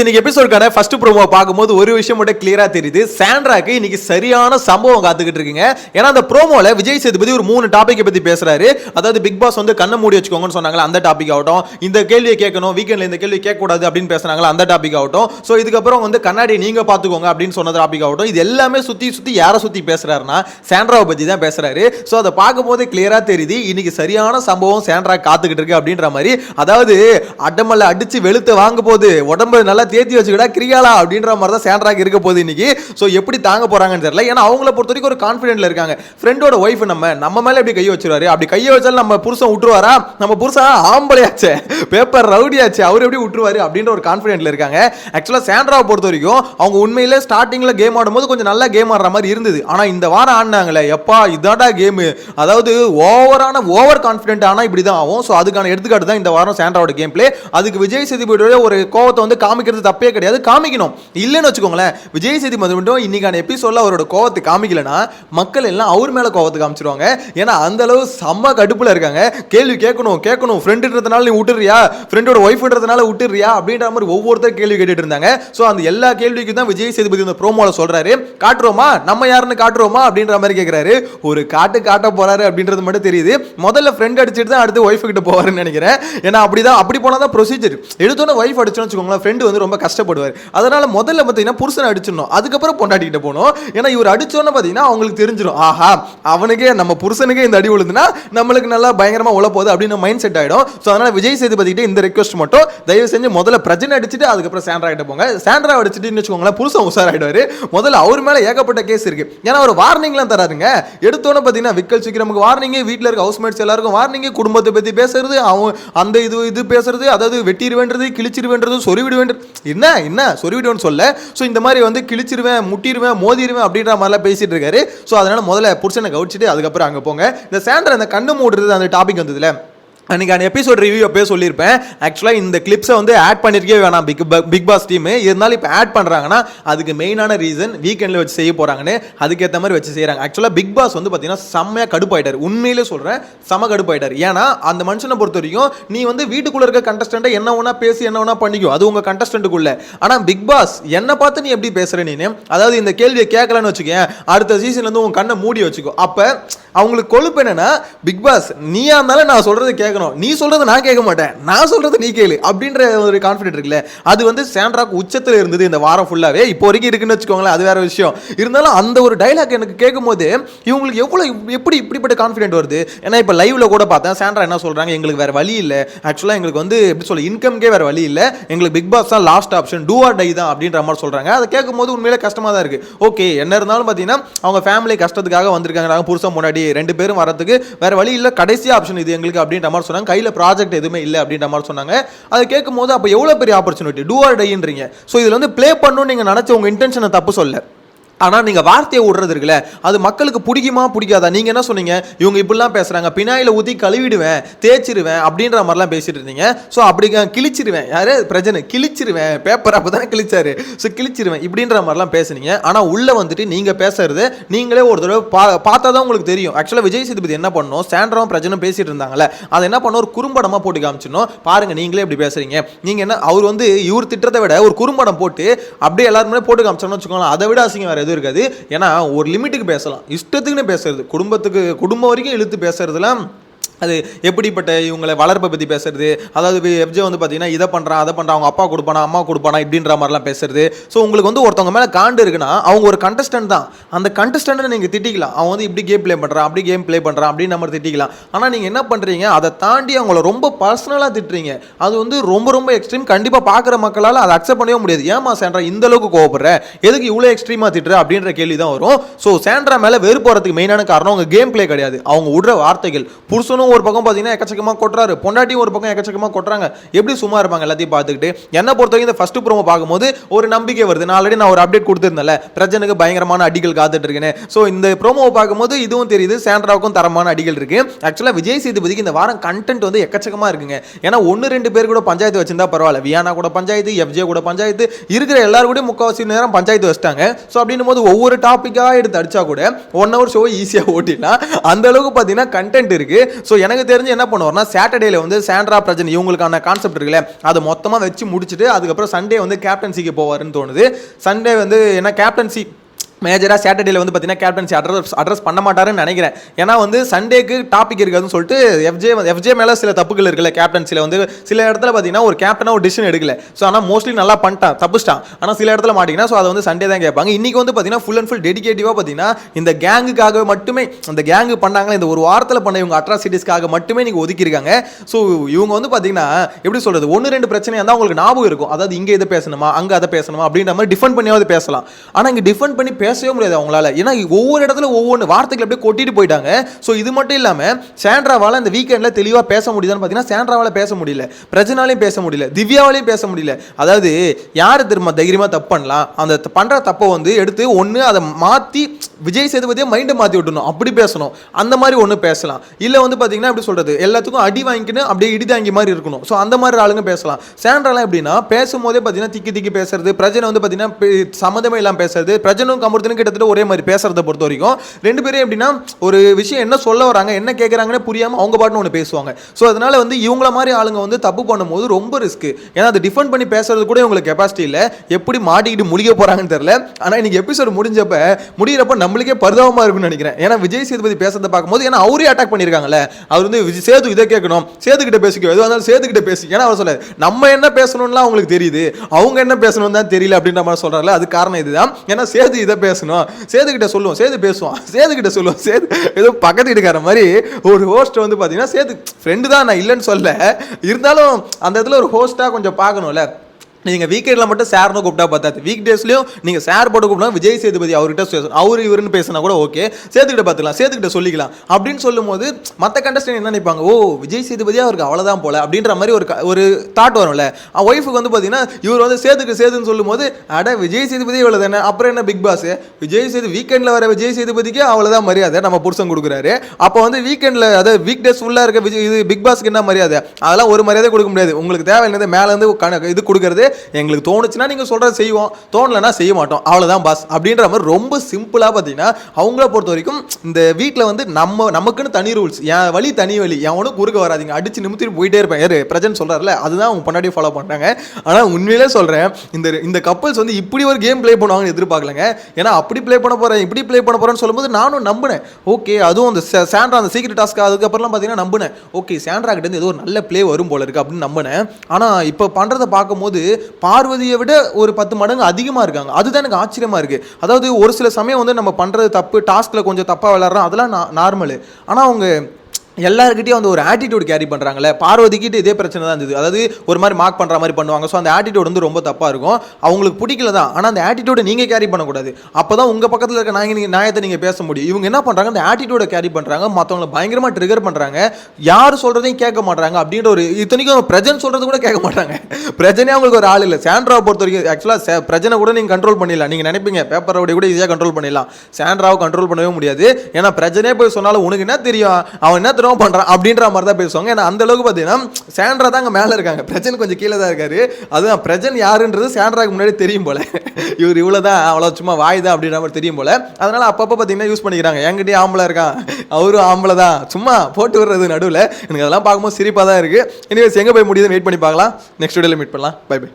இன்னைக்கு எபிசோடுக்கான first promo பார்க்கும்போது ஒரு விஷயம் மட்டும் கிளியரா தெரியுது. சாண்ட்ராக்கு இன்னைக்கு சரியான சம்பவம் காத்துக்கிட்டு இருக்குங்க. ஏன்னா அந்த ப்ரோமோல விஜய் சேதுபதி ஒரு மூணு டாபிக்கை பத்தி பேசுறாரு. அதாவது பிக் பாஸ் வந்து கண்ணை மூடி வச்சுக்கோங்கன்னு சொன்னாங்களா அந்த டாபிக் ஆகட்டும். இந்த கேள்வியை கேட்கணும் வீக்கெண்ட்ல இந்த கேள்வி கேட்க கூடாது அப்படின்னு பேசுனாங்களா அந்த டாபிக் ஆகட்டும். ஸோ இதுக்கப்புறம் வந்து கண்ணாடி நீங்க பாத்துக்கோங்க அப்படின்னு சொன்ன டாபிக் ஆகட்டும். இது எல்லாமே சுத்தி சுத்தி யாரை சுத்தி பேசுறாருன்னா சாண்ட்ராவை பத்தி தான் பேசுறாரு. ஸோ அதை பார்க்கும்போது கிளியரா தெரியுது இன்னைக்கு சரியான சம்பவம் சாண்ட்ரா காத்துக்கிட்டு இருக்கு அப்படின்ற மாதிரி. அதாவது அடமல்ல அடிச்சு வெளுத்து வாங்க போது உடம்பு நல்லா தேத்தி வச்சுக்கிட்டா கிரியாலா அப்படின்ற மாதிரி தான் சாண்ட்ராக்கு இருக்க போகுது இன்னைக்கு. ஸோ எப்படி தாங்க போறாங்கன்னு தெரியல. ஏன்னா அவங்கள பொறுத்த வரைக்கும் ஒரு கான்ஃபிடென்ட்ல இருக்காங்க. ஃப்ரெண்டோட ஒய்ஃப் நம்ம நம்ம மேல எப்படி கையை வச்சிருவாரு? அப்படி கையை வச்சாலும் நம்ம புருஷன் விட்டுருவாரா நம்ம புருஷன் ஆம்பளையாச்சே. பேப்பர் ரவுடியாச்சு. அவர் எப்படி விட்டுருவாரு அப்படின்ற ஒரு கான்ஃபிடென்ட்ல இருக்காங்க. ஆக்சுவலாக சாண்ட்ராவை பொறுத்த வரைக்கும் அவங்க உண்மையிலே ஸ்டார்டிங்ல கேம் ஆடும்போது கொஞ்சம் நல்லா கேம் ஆடுற மாதிரி இருந்தது. ஆனா இந்த வாரம் ஆடினாங்களே எப்பா இதாடா கேமு அதாவது ஓவரான ஓவர் கான்ஃபிடென்ட் ஆனா இப்படி தான் ஆகும். ஸோ அதுக்கான எடுத்துக்காட்டு தான் இந்த வாரம் சாண்ட்ராவோட கேம் பிளே அதுக்கு விஜய் சேதுபதியோட ஒரு கோவத்தை வந்து காமிக்க காமிக்கிறது தப்பே கிடையாது காமிக்கணும். இல்லைன்னு வச்சுக்கோங்களேன் விஜய் சேதுபதி மட்டும் இன்னைக்கான எபிசோட்ல அவரோட கோவத்தை காமிக்கலனா மக்கள் எல்லாம் அவர் மேல கோவத்தை காமிச்சிருவாங்க. ஏன்னா அந்த அளவு செம்ம கடுப்புல இருக்காங்க. கேள்வி கேட்கணும் கேட்கணும். ஃப்ரெண்டுன்றதுனால நீ விட்டுறியா ஃப்ரெண்டோட ஒய்ஃப்ன்றதுனால விட்டுறியா அப்படின்ற மாதிரி ஒவ்வொருத்தர் கேள்வி கேட்டுட்டு இருந்தாங்க. ஸோ அந்த எல்லா கேள்விக்கும் தான் விஜய் சேதுபதி இந்த ப்ரோமோல சொல்றாரு. காட்டுறோமா? நம்ம யாருன்னு காட்டுறோமா? அப்படின்ற மாதிரி கேட்கிறாரு ஒரு காட்டு காட்ட போறாரு அப்படின்றது மட்டும் தெரியுது. முதல்ல ஃப்ரெண்ட் அடிச்சிட்டு தான் அடுத்து ஒய்ஃப் கிட்ட போவாருன்னு நினைக்கிறேன். ஏன்னா அப்படிதான் அப்படி போனா தான் ப்ரொசீஜர் எடுத்தோன்னே ஒய்ஃப் அடிச்சோன்னு வச்சுக்கோங்களேன் ஃப்ரெண்டு வந்து ரொம்ப கஷ்டப்படுவார். அதனால முதல்ல பார்த்தீங்கன்னா புருஷனை அடிச்சிடணும். அதுக்கப்புறம் பொண்டாட்டிக்கிட்ட போகணும். ஏன்னா இவர் அடிச்சோன்னு பார்த்தீங்கன்னா அவங்களுக்கு தெரிஞ்சிடும் ஆஹா அவனுக்கே நம்ம புருஷனுக்கே இந்த அடி விழுதுன்னா நம்மளுக்கு நல்லா பயங்கரமாக உழப்போகுது அப்படின்னு மைண்ட் செட் ஆகிடும் ஸோ அதனால் விஜய் சேது கிட்ட இந்த ரெக்வஸ்ட் மட்டும் தயவு செஞ்சு முதல்ல பிரஜனை அடிச்சுட்டு அதுக்கப்புறம் சாண்ட்ரா கிட்ட போங்க. சாண்ட்ரா அடிச்சுட்டு வச்சுக்கோங்களேன் புருஷன் உசாராயிடுவார் முதல்ல அவர் மேலே ஏகப்பட்ட கேஸ் இருக்குது ஏன்னா அவர் வார்னிங்லாம் தராருங்க எடுத்தோன்னே பார்த்தீங்கன்னா விக்கல் சீக்கிரமுக்கு வார்னிங்கு வீட்டில் இருக்க ஹவுஸ்மேட்ஸ் எல்லாருக்கும் வார்னிங்கு குடும்பத்தை பற்றி பேசுறது அவன் அந்த இது இது பேசுறது அதாவது வெட்டிடுவேன்றது கிழிச்சிடுவேன்றது சொறிவிடுவேன்றது என்ன என்ன? சொருவிடுவேன்னு சொல்ல. ஸோ இந்த மாதிரி வந்து கிழிச்சிருவேன் முட்டிடுவேன் மோதிடுவேன் அப்படின்ற மாதிரிலாம் பேசிட்டு இருக்காரு. ஸோ அதனால முதல்ல புருஷனை கவனிச்சிட்டு அதுக்கப்புறம் அங்கே போங்க. இந்த சாண்டர் அந்த கண்ணு மூடுறது அந்த டாபிக் வந்ததுல. அன்றைக்கான எபிசோட் ரிவ்யூ அப்பயே சொல்லியிருப்பேன். ஆக்சுவலாக இந்த கிளிப்ஸை வந்து ஆட் பண்ணியிருக்கே வேணாம். பிக் பிக் பாஸ் டீம் இருந்தாலும் இப்போ ஆட் பண்ணுறாங்கன்னா அதுக்கு மெயினான ரீசன் வீக்கெண்டில் வச்சு செய்ய போகிறாங்கன்னு அதுக்கேற்ற மாதிரி வச்சு செய்கிறாங்க ஆக்சுவலாக பிக் பாஸ் வந்து பார்த்தீங்கன்னா செம்மையாக கடுப்பாயிட்டார். உண்மையிலே சொல்கிறேன் செம கடுப்பாயிட்டார். ஏன்னா அந்த மனுஷனை பொறுத்த வரைக்கும் நீ வந்து வீட்டுக்குள்ளே இருக்க கண்டஸ்டண்ட்டை என்ன வேணா பேசி என்ன வேணா பண்ணிக்கோ. அது உங்கள் கண்டஸ்டண்ட்டுக்குள்ளே ஆனால் பிக் பாஸ் என்னை பார்த்து நீ எப்படி பேசுகிற நீ அதாவது இந்த கேள்வியை கேட்கலன்னு வச்சுக்கேன் அடுத்த சீசன்லேருந்து உன் கண்ணை மூடி வச்சுக்கோ. அப்போ அவங்களுக்கு கொழுப்பு என்னென்னா பிக் பாஸ் நீயா இருந்தாலும் நான் சொல்கிறது கேட்க கேட்கணும். நீ சொல்றது நான் கேட்க மாட்டேன். நான் சொல்றது நீ கேளு அப்படின்ற ஒரு கான்ஃபிடென்ட் இருக்குல்ல. அது வந்து சாண்ட்ராக் உச்சத்தில் இருந்தது இந்த வாரம் ஃபுல்லாகவே இப்போ வரைக்கும் இருக்குன்னு வச்சுக்கோங்களேன் அது வேற விஷயம். இருந்தாலும் அந்த ஒரு டைலாக் எனக்கு கேட்கும் போது இவங்களுக்கு எவ்வளோ எப்படி இப்படிப்பட்ட கான்ஃபிடென்ட் வருது? ஏன்னா இப்போ லைவ்ல கூட பார்த்தேன் சாண்ட்ரா என்ன சொல்றாங்க? எங்களுக்கு வேற வழி இல்லை. ஆக்சுவலாக எங்களுக்கு வந்து எப்படி சொல்ல இன்கம்க்கே வேற வழி இல்லை. எங்களுக்கு பிக் பாஸ் தான் last option do or die தான் அப்படின்ற மாதிரி சொல்றாங்க. அதை கேட்கும்போது உண்மையிலே கஷ்டமாக தான் இருக்கு. ஓகே என்ன இருந்தாலும் பார்த்தீங்கன்னா அவங்க ஃபேமிலி கஷ்டத்துக்காக வந்திருக்காங்க. நாங்கள் புருஷன் முன்னாடி ரெண்டு பேரும் வரதுக்கு வேற வழி இல்லை. கடைசி ஆப்ஷன் இது எங்களுக்கு அப்படின்ற மாதிரி சொன்னாங்க. கையில் ப்ராஜெக்ட் எதுவுமே இல்லை அப்படின்ற மாதிரி சொன்னாங்க. அதை கேட்கும் போது அப்போ எவ்வளோ பெரிய ஆப்பர்ச்சுனிட்டி டூ ஆர் டைன்றீங்க ஸோ இதில் வந்து ப்ளே பண்ணணும்னு நீங்கள் நினச்ச உங்கள் இன்டென்ஷனை தப்பு சொல்ல ஆனால் நீங்கள் வார்த்தையை விடுறது இருக்குல்ல அது மக்களுக்கு பிடிக்குமா பிடிக்காதா? நீங்கள் என்ன சொன்னீங்க? இவங்க இப்படிலாம் பேசுகிறாங்க பினாயில் ஊற்றி கழுவிடுவேன் தேய்ச்சிருவேன் அப்படின்ற மாதிரிலாம் பேசிட்டு இருந்தீங்க. ஸோ அப்படி கிழிச்சிருவேன். யாரு? பிரஜனை. கிழிச்சிருவேன். பேப்பர் அப்போ தானே கிழிச்சாரு. ஸோ கிழிச்சிருவேன் இப்படின்ற மாதிரிலாம் பேசுனீங்க. ஆனால் உள்ளே வந்துட்டு நீங்கள் பேசுறது நீங்களே ஒரு தடவை பா பார்த்தா தான் உங்களுக்கு தெரியும். ஆக்சுவலாக விஜய் சேதுபதி என்ன பண்ணோம் சாண்ட்ராவும் பிரஜனும் பேசிட்டு இருந்தாங்கல்ல. அதை என்ன பண்ணோம் ஒரு குறும்படமாக போட்டு காமிச்சிடணும். பாருங்க நீங்களே இப்படி பேசுறீங்க. நீங்கள் என்ன அவர் வந்து இவர் திட்டத்தை விட ஒரு குறும்படம் போட்டு அப்படியே எல்லாருமே போட்டு காமிச்சோம்னு வச்சுக்கோங்களேன். அதை விட அசிங்கம் வேறு எதுவும் இருக்காது. ஏன்னா ஒரு லிமிட்டுக்கு பேசலாம். இஷ்டத்துக்குன்னு பேசுறது. குடும்பத்துக்கு குடும்பம் வரைக்கும் இழுத்து பேசுறதுலாம் அது எப்படிப்பட்ட இவங்களை வளர்ப்பை பற்றி பேசுறது? அதாவது எஃப்ஜே வந்து பார்த்தீங்கன்னா இதை பண்ணுறான் அதை பண்ணுறான் அவங்க அப்பா கொடுப்பானா அம்மா கொடுப்பானா இப்படின்ற மாதிரிலாம் பேசுறது. ஸோ உங்களுக்கு வந்து ஒருத்தவங்க மேலே காண்டு இருக்குன்னா அவங்க ஒரு கண்டஸ்டன்ட் தான். அந்த கண்டஸ்டண்ட்டை நீங்கள் திட்டிக்கலாம். அவன் வந்து இப்படி கேம் ப்ளே பண்ணுறான் அப்படி கேம் ப்ளே பண்ணுறான் அப்படின்னு நம்ம திட்டிக்கலாம். ஆனால் நீங்கள் என்ன பண்ணுறீங்க அதை தாண்டி அவங்கள ரொம்ப பர்சனலாக திட்டுறீங்க. அது வந்து ரொம்ப ரொம்ப எக்ஸ்ட்ரீம் கண்டிப்பாக பார்க்குற மக்களால் அதை அக்செப்ட் பண்ணவே முடியாது. ஏமா சேண்ட்ரா இந்த அளவுக்கு கோவப்படுற? எதுக்கு இவ்வளோ எக்ஸ்ட்ரீமாக திட்டுற? அப்படின்ற கேள்வி தான் வரும். ஸோ சேண்ட்ரா மேலே வெறுப்பு வரதுக்கு மெயினான காரணம் அவங்க கேம் ப்ளே கிடையாது. அவங்க விடுற வார்த்தைகள். புருஷனும் ஒரு பக்கம் பார்த்தீங்கன்னா எக்கச்சக்கமாக கொட்டுறாரு. பொண்டாட்டியும் ஒரு பக்கம் எக்கச்சக்கமாக கொட்டுறாங்க. எப்படி சும்மா இருப்பாங்க எல்லாத்தையும் பார்த்துக்கிட்டு. என்னை பொறுத்த வரைக்கும் இந்த ஃபர்ஸ்ட் ப்ரோமோ பார்க்கும்போது ஒரு நம்பிக்கை வருது. நான் ஆல்ரெடி நான் ஒரு அப்டேட் கொடுத்துருந்தேன்ல. பிரஜனுக்கு பயங்கரமான அடிகள் காத்துட்டுருக்குன்னு ஸோ இந்த ப்ரோமோவை பார்க்கும்போது இதுவும் தெரியுது. சாண்ட்ராவுக்கும் தரமான அடிகள் இருக்கு. ஆக்சுவலாக விஜய் சேதுபதிக்கு இந்த வாரம் கண்டென்ட் வந்து எக்கச்சக்கமாக இருக்குங்க. ஏன்னா ஒன்று ரெண்டு பேர் கூட பஞ்சாயத்து வச்சிருந்தா பரவாயில்ல. வியானா கூட பஞ்சாயத்து எஃப்ஜே கூட பஞ்சாயத்து. இருக்கிற எல்லாரும் கூட முக்கால்வாசி நேரம் பஞ்சாயத்து வச்சிட்டாங்க. ஸோ அப்படின்னும் போது ஒவ்வொரு டாப்பிக்காக எடுத்து அடிச்சா கூட ஒன் ஹவர் ஷோ ஈஸியாக ஓட்டிடலாம். அந்த அளவுக்கு பார்த்தீங்கன்னா கண்டென்ட் இருக்கு. ஸோ ஸோ எனக்கு தெரிஞ்சு என்ன பண்ணுவார்னா சாட்டர்டேல வந்து சாண்ட்ரா பிரஜன் இவங்களுக்கான கான்செப்ட் இருக்குல்ல அதை மொத்தமாக வச்சு முடிச்சுட்டு அதுக்கப்புறம் சண்டே வந்து கேப்டன்சிக்கு போவாருன்னு தோணுது. சண்டே வந்து என்ன கேப்டன்சி மேஜராக சாட்டர்டேல வந்து பார்த்தீங்கன்னா கேப்டன்சி அட்ரஸ் அட்ரஸ் பண்ண மாட்டாருன்னு நினைக்கிறேன். ஏன்னா வந்து சண்டேக்கு டாபிக் இருக்காதுன்னு சொல்லிட்டு எஃப்ஜே எஃப்ஜே மேலே சில தப்புகள் இருக்குல்ல கேப்டன்சியில் வந்து. சில இடத்துல பார்த்தீங்கன்னா ஒரு கேப்டனாக ஒரு டிசிஷன் எடுக்கல. ஸோ ஆனால் மோஸ்ட்லி நல்லா பண்ணிட்டான் தப்புச்சிட்டான். ஆனால் சில இடத்துல மாட்டிங்கன்னா ஸோ அதை வந்து சண்டே தான் கேட்பாங்க. இன்றைக்கி வந்து பார்த்தீங்கன்னா ஃபுல் அண்ட் ஃபுல் டெடிகேட்டிவாக பார்த்தீங்கன்னா இந்த கேங்குக்காக மட்டுமே அந்த கேங்கு பண்ணாங்களே இந்த ஒரு வாரத்தில் பண்ண இவங்க அட்ராசிட்டிஸ்க்காக மட்டுமே நீங்கள் ஒதுக்கியிருக்காங்க. ஸோ இவங்க வந்து பார்த்தீங்கன்னா எப்படி சொல்கிறது ஒன்று ரெண்டு பிரச்சனையாக இருந்தால் உங்களுக்கு ஞாபகம் இருக்கும். அதாவது இங்கே இதை பேசணுமா அங்கே அதை பேசணுமா அப்படின்ற மாதிரி டிஃபெண்ட் பண்ணியாவது பேசலாம். ஆனால் இங்கே டிஃபெண்ட் பண்ணி பேசவே முடியாது அவங்களால. ஏன்னா ஒவ்வொரு இடத்துல ஒவ்வொன்று வார்த்தைகள் அப்படியே கொட்டிட்டு போயிட்டாங்க. ஸோ இது மட்டும் இல்லாமல் சாண்ட்ராவால் இந்த வீக்கெண்டில் தெளிவாக பேச முடியுதான்னு பார்த்தீங்கன்னா சாண்ட்ராவால் பேச முடியல. பிரஜனாலையும் பேச முடியல. திவ்யாவாலையும் பேச முடியல. அதாவது யார் திரும்ப தைரியமாக தப்பு பண்ணலாம்? அந்த பண்ணுற பண்ற தப்பை வந்து எடுத்து ஒன்று அதை மாற்றி விஜய் சேதுபதியை மைண்டை மாற்றி விட்டணும் அப்படி பேசணும். அந்த மாதிரி ஒன்று பேசலாம். இல்லை வந்து பார்த்தீங்கன்னா எப்படி சொல்கிறது எல்லாத்துக்கும் அடி வாங்கிக்கின்னு அப்படியே இடி தாங்கி மாதிரி இருக்கணும். ஸோ அந்த மாதிரி ஆளுங்க பேசலாம். சாண்ட்ராலாம் எப்படின்னா பேசும்போதே பார்த்தீங்கன்னா திக்கி திக்கி பேசுறது பிரஜனை வந்து பார்த்தீங்கன்னா சம்மந்தமே இல்லாமல் பேசுறது பிரஜனும் கமர்த்தனும் கிட்டத்தட்ட ஒரே மாதிரி பேசுறதை பொறுத்த வரைக்கும். ரெண்டு பேரும் எப்படின்னா ஒரு விஷயம் என்ன சொல்ல வராங்க என்ன கேட்குறாங்கன்னு புரியாமல் அவங்க பாட்டுன்னு ஒன்று பேசுவாங்க. ஸோ அதனால வந்து இவங்கள மாதிரி ஆளுங்க வந்து தப்பு பண்ணும்போது ரொம்ப ரிஸ்க் ஏன்னா அதை டிஃபெண்ட் பண்ணி பேசுறது கூட இவங்களுக்கு கெப்பாசிட்டி இல்லை. எப்படி மாட்டிக்கிட்டு முடிக்க போகிறாங்கன்னு தெரியல. ஆனால் இன்னைக்கு எபிசோடு முடிஞ்சப்ப முடியிறப்ப நம்மளுக்கே பரிதாபமாக இருக்கும்னு நினைக்கிறேன். ஏன்னா விஜய் சேதுபதி பேசுறத பார்க்கும்போது ஏன்னா அவரே அட்டாக் பண்ணியிருக்காங்கல்ல அவர் வந்து விஜய் சேது இதை கேட்கணும். சேதுக்கிட்ட கிட்ட பேசிக்கோ எதுவாக இருந்தாலும் சேதுக்கிட்ட பேசி. ஏன்னா அவர் சொல்ல நம்ம என்ன பேசணும்லாம் அவங்களுக்கு தெரியுது. அவங்க என்ன பேசணும் தான் தெரியல அப்படின்ற மாதிரி சொல்கிறாங்களே அது காரணம் இதுதான். ஏன்னா சேது இதை பேசணும். சேதுக்கிட்ட சொல்லுவோம் சேது பேசுவான். சேதுக்கிட்ட சொல்லுவோம் சேது ஏதோ பக்கத்து வீட்டுக்கார மாதிரி ஒரு ஹோஸ்ட் வந்து பார்த்தீங்கன்னா சேது ஃப்ரெண்டு தான் நான் இல்லைன்னு சொல்ல. இருந்தாலும் அந்த இடத்துல ஒரு ஹோஸ்ட்டாக கொஞ்சம் பார்க்கணும்ல. நீங்கள் வீக்கெண்டில் மட்டும் சார்னு கூப்பிட்டா பார்த்தாது வீக் டேஸ்லையும் நீங்கள் சார் போட்டு கூப்பிட்டா விஜய் சேதுபதி அவர்கிட்ட பேசணும் அவர் இவருன்னு பேசினா கூட ஓகே சேர்த்துக்கிட்ட பார்த்துக்கலாம் சேர்த்துக்கிட்ட சொல்லிக்கலாம். அப்படின்னு சொல்லும்போது மற்ற கண்டஸ்டன் என்ன நினைப்பாங்க? ஓ விஜய் சேதுபதி அவருக்கு அவ்வளோதான் போல அப்படின்ற மாதிரி ஒரு ஒரு தாட் வரும்ல. ஒய்ஃபுக்கு வந்து பார்த்தீங்கன்னா இவர் வந்து சேதுக்கு சேதுன்னு சொல்லும்போது அட விஜய் சேதுபதி இவ்வளோ தானே அப்புறம் என்ன பிக் பாஸ் விஜய் சேது வீக்கெண்டில் வர விஜய் சேதுபதிக்கு அவ்வளோதான் மரியாதை நம்ம புருஷன் கொடுக்குறாரு. அப்போ வந்து வீக்கெண்டில் அதாவது வீக் டேஸ் ஃபுல்லாக இருக்க விஜய் இது பிக் பாஸ்க்கு என்ன மரியாதை? அதெல்லாம் ஒரு மரியாதை கொடுக்க முடியாது. உங்களுக்கு தேவையானது மேலேருந்து கணக்கு இது கொடுக்குறது எங்களுக்கு தோணுச்சுன்னா நீங்கள் சொல்கிறத செய்வோம். தோணலைன்னா செய்ய மாட்டோம். அவ்வளோதான் பாஸ் அப்படின்ற மாதிரி ரொம்ப சிம்பிளாக பார்த்தீங்கன்னா அவங்கள பொறுத்த வரைக்கும் இந்த வீட்டில் வந்து நம்ம நமக்குன்னு தனி ரூல்ஸ் என் வழி தனி வழி. எவனும் குறுக்க வராதீங்க. அடிச்சு நிமித்திட்டு போயிட்டே இருப்பேன். யார் பிரஜன் சொல்கிறாருல அதுதான் அவங்க பண்ணாடி ஃபாலோ பண்ணுறாங்க ஆனால் உண்மையிலே சொல்கிறேன் இந்த இந்த கப்பல்ஸ் வந்து இப்படி ஒரு கேம் ப்ளே பண்ணுவாங்கன்னு எதிர்பார்க்கலங்க. ஏன்னா அப்படி ப்ளே பண்ண போகிறேன் இப்படி ப்ளே பண்ண போகிறேன்னு சொல்லும்போது நானும் நம்பினேன். ஓகே அதுவும் அந்த சாண்ட்ரா அந்த சீக்ரெட் டாஸ்க் அதுக்கப்புறம்லாம் பார்த்தீங்கன்னா நம்பினேன். ஓகே சாண்ட்ரா கிட்டேருந்து ஏதோ ஒரு நல்ல ப்ளே வரும் போல இருக்குது அப்படின்னு நம்பினேன். ஆனால் இப்போ பண்ணுறதை பார்க்கும்போது பார்வதியை விட ஒரு பத்து மடங்கு அதிகமாக இருக்காங்க. அதுதான் எனக்கு ஆச்சரியமாக இருக்குது அதாவது ஒரு சில சமயம் வந்து நம்ம பண்ணுறது தப்பு டாஸ்கில் கொஞ்சம் தப்பாக விளாட்றோம் அதெல்லாம் நார்மலு ஆனால் அவங்க எல்லாருக்கிட்டையும் வந்து ஒரு ஆட்டிடியூட் கேரி பண்ணுறாங்களே பார்வதிக்கிட்ட இதே பிரச்சனை தான் இருந்தது. அதாவது ஒரு மாதிரி மார்க் பண்ணுற மாதிரி பண்ணுவாங்க. ஸோ அந்த ஆட்டிடியூட் வந்து ரொம்ப தப்பாக இருக்கும். அவங்களுக்கு பிடிக்கல தான். ஆனால் அந்த ஆட்டிடியூடை நீங்கள் கேரி பண்ணக்கூடாது. அப்போ தான் உங்கள் பக்கத்தில் இருக்க நாங்கள் நீங்கள் நியாயத்தை நீங்கள் பேச முடியும். இவங்க என்ன பண்ணுறாங்க அந்த ஆட்டிடியூடை கேரி பண்ணுறாங்க மற்றவங்களை பயங்கரமாக ட்ரிகர் பண்ணுறாங்க யார் சொல்கிறதையும் கேட்க மாட்டாங்க அப்படின்ற ஒரு இத்தனைக்கும் பிரஜன் சொல்கிறது கூட கேட்க மாட்டாங்க. பிரஜனே அவங்களுக்கு ஒரு ஆள் இல்லை. சாண்ட்ராவை பொறுத்த வரைக்கும் ஆக்சுவலாக பிரஜனை கூட நீங்கள் கண்ட்ரோல் பண்ணிடலாம். நீங்கள் நினைப்பீங்க பேப்பர் கூட ஈஸியாக கண்ட்ரோல் பண்ணிடலாம். சாண்ட்ராவை கண்ட்ரோல் பண்ணவே முடியாது. ஏன்னா பிரஜனே போய் சொன்னாலும் உனக்கு என்ன தெரியும்? அவன் என்ன தெரியும் பண்ணுறான் அப்படின்ற மாதிரி தான் பேசுவாங்க. ஏன்னா அந்த அளவுக்கு பார்த்தீங்கன்னா சேண்ட்ரா தான் அங்கே மேலே இருக்காங்க. பிரஜன் கொஞ்சம் கீழே தான் இருக்காரு. அதுதான் பிரஜன் யாருன்றது சேண்ட்ராக்கு முன்னாடி தெரியும் போல. இவர் இவ்வளோ தான் அவ்வளோ சும்மா வாய் தான் அப்படின்ற மாதிரி தெரியும் போல. அதனால அப்பப்போ பார்த்தீங்கன்னா யூஸ் பண்ணிக்கிறாங்க. என்கிட்டயே ஆம்பளை இருக்கான். அவரும் ஆம்பளை தான். சும்மா போட்டு விடுறது நடுவில். எனக்கு அதெல்லாம் பார்க்கும்போது சிரிப்பாக தான் இருக்குது இனிவேஸ் எங்கே போய் முடியுதுன்னு வெயிட் பண்ணி பார்க்கலாம். நெக்ஸ்ட் வீடியோவில் மீட் பண்ணலாம். By by